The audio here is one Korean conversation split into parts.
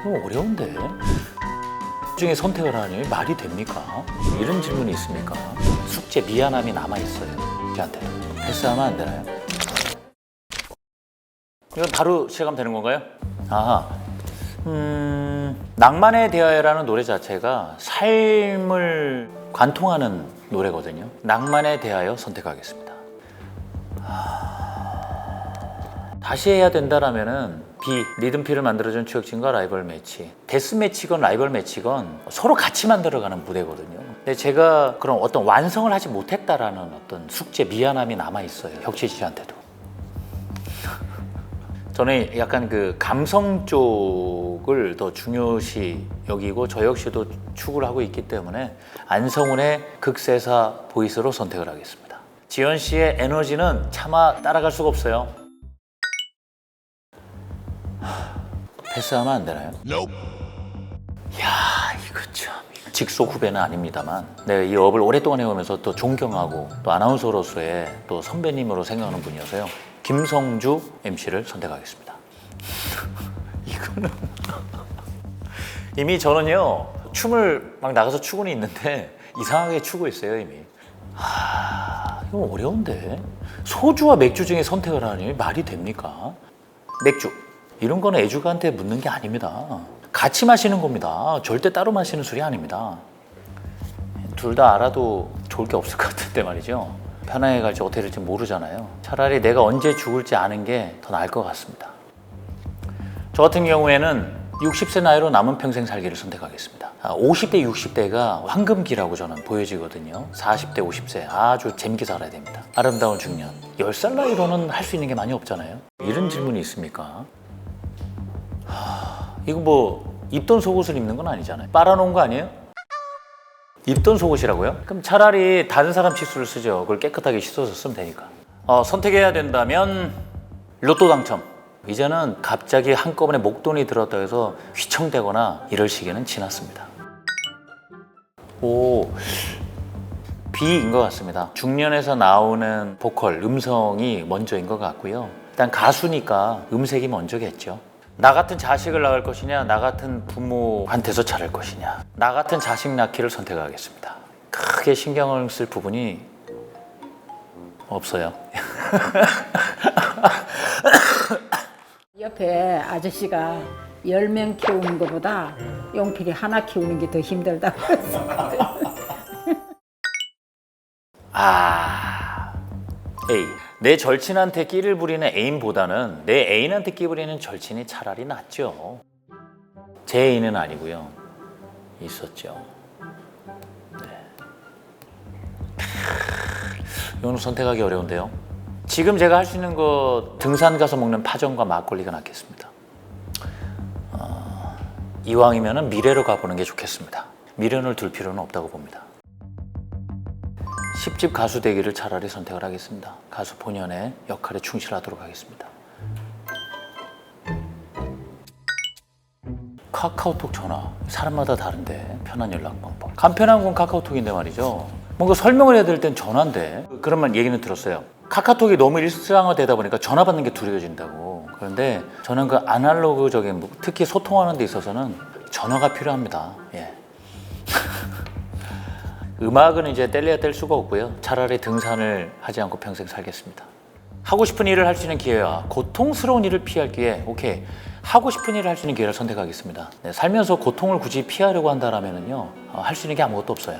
이거 어려운데. 중에 선택을 하니 말이 됩니까? 이런 질문이 있습니까? 숙제 미안함이 남아 있어요. 저한테 패스하면 안 되나요? 이건 바로 시작하면 되는 건가요? 아, 음, 낭만에 대하여라는 노래 자체가 삶을 관통하는 노래거든요. 낭만에 대하여 선택하겠습니다. 다시 해야 된다라면은 리듬피를 만들어준 추격진과 라이벌 매치 데스 매치건 라이벌 매치건 서로 같이 만들어가는 무대거든요. 근데 제가 그런 어떤 완성을 하지 못했다라는 어떤 숙제 미안함이 남아 있어요. 혁재 씨한테도. 저는 약간 그 감성 쪽을 더 중요시 여기고 저 역시도 추구를 하고 있기 때문에 안성훈의 극세사 보이스로 선택을 하겠습니다. 지현 씨의 에너지는 차마 따라갈 수가 없어요. 패스하면 안 되나요? 야 이거 참. 직속 후배는 아닙니다만. 내가 이 업을 오랫동안 해오면서 또 존경하고 또 아나운서로서의 또 선배님으로 생각하는 분이어서요. 김성주 MC를 선택하겠습니다. 이거는 이미 저는요 춤을 막 나가서 추고는 있는데 이상하게 추고 있어요 이미. 하 이거 어려운데. 소주와 맥주 중에 선택을 하니 말이 됩니까? 맥주 이런 거는 애주가한테 묻는 게 아닙니다. 같이 마시는 겁니다. 절대 따로 마시는 술이 아닙니다. 둘 다 알아도 좋을 게 없을 것 같은데 말이죠. 편하게 갈지 어떻게 될지 모르잖아요. 차라리 내가 언제 죽을지 아는 게 더 나을 것 같습니다. 저 같은 경우에는 60세 나이로 남은 평생 살기를 선택하겠습니다. 아, 50대, 60대가 황금기라고 저는 보여지거든요. 40대, 50세 아주 재밌게 살아야 됩니다. 아름다운 중년. 10살 나이로는 할 수 있는 게 많이 없잖아요. 이런 질문이 있습니까? 하, 이거 뭐 입던 속옷을 입는 건 아니잖아요. 빨아놓은 거 아니에요? 입던 속옷이라고요? 그럼 차라리 다른 사람 치수를 쓰죠. 그걸 깨끗하게 씻어서 쓰면 되니까. 어, 선택해야 된다면 로또 당첨. 이제는 갑자기 한꺼번에 목돈이 들었다 해서 휘청대거나 이럴 시기는 지났습니다. 오, B인 것 같습니다. 중년에서 나오는 보컬, 음성이 먼저인 것 같고요. 일단 가수니까 음색이 먼저겠죠. 나 같은 자식을 낳을 것이냐, 나 같은 부모한테서 자랄 것이냐. 나 같은 자식 낳기를 선택하겠습니다. 크게 신경을 쓸 부분이 없어요. 옆에 아저씨가 열 명 키우는 것보다 용필이 하나 키우는 게 더 힘들다고 그랬어. 아, A. 내 절친한테 끼를 부리는 애인보다는 내 애인한테 끼 부리는 절친이 차라리 낫죠. 제 애인은 아니고요. 있었죠. 네. 이거는 선택하기 어려운데요. 지금 제가 할 수 있는 거 등산 가서 먹는 파전과 막걸리가 낫겠습니다. 어, 이왕이면 미래로 가보는 게 좋겠습니다. 미련을 둘 필요는 없다고 봅니다. 10집 가수 되기를 차라리 선택을 하겠습니다. 가수 본연의 역할에 충실하도록 하겠습니다. 카카오톡 전화 사람마다 다른데 편한 연락 방법 간편한 건 카카오톡인데 말이죠 뭔가 설명을 해야 될 땐 전화인데 그러면 얘기는 들었어요 카카오톡이 너무 일상화되다 보니까 전화 받는 게 두려워진다고 그런데 저는 그 아날로그적인 뭐 특히 소통하는 데 있어서는 전화가 필요합니다 예. 음악은 이제 뗄래야 뗄 수가 없고요. 차라리 등산을 하지 않고 평생 살겠습니다. 하고 싶은 일을 할 수 있는 기회와 고통스러운 일을 피할 기회. 오케이. 하고 싶은 일을 할 수 있는 기회를 선택하겠습니다. 네, 살면서 고통을 굳이 피하려고 한다라면요. 어, 할 수 있는 게 아무것도 없어요.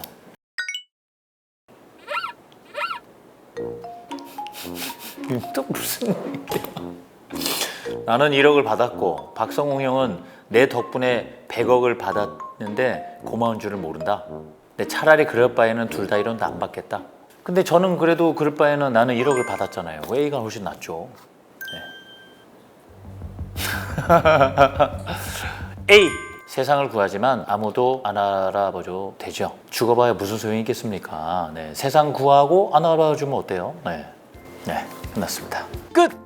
또 무슨 얘기야? 나는 1억을 받았고 박성웅 형은 내 덕분에 100억을 받았는데 고마운 줄을 모른다. 근데 차라리 그럴 바에는 둘다 1원도 안 받겠다. 근데 저는 그래도 그럴 바에는 나는 1억을 받았잖아요. A가 훨씬 낫죠. 네. A 세상을 구하지만 아무도 안 알아봐줘 되죠. 죽어봐야 무슨 소용이 있겠습니까? 네. 세상 구하고 안 알아봐주면 어때요? 네. 네. 끝났습니다. 끝.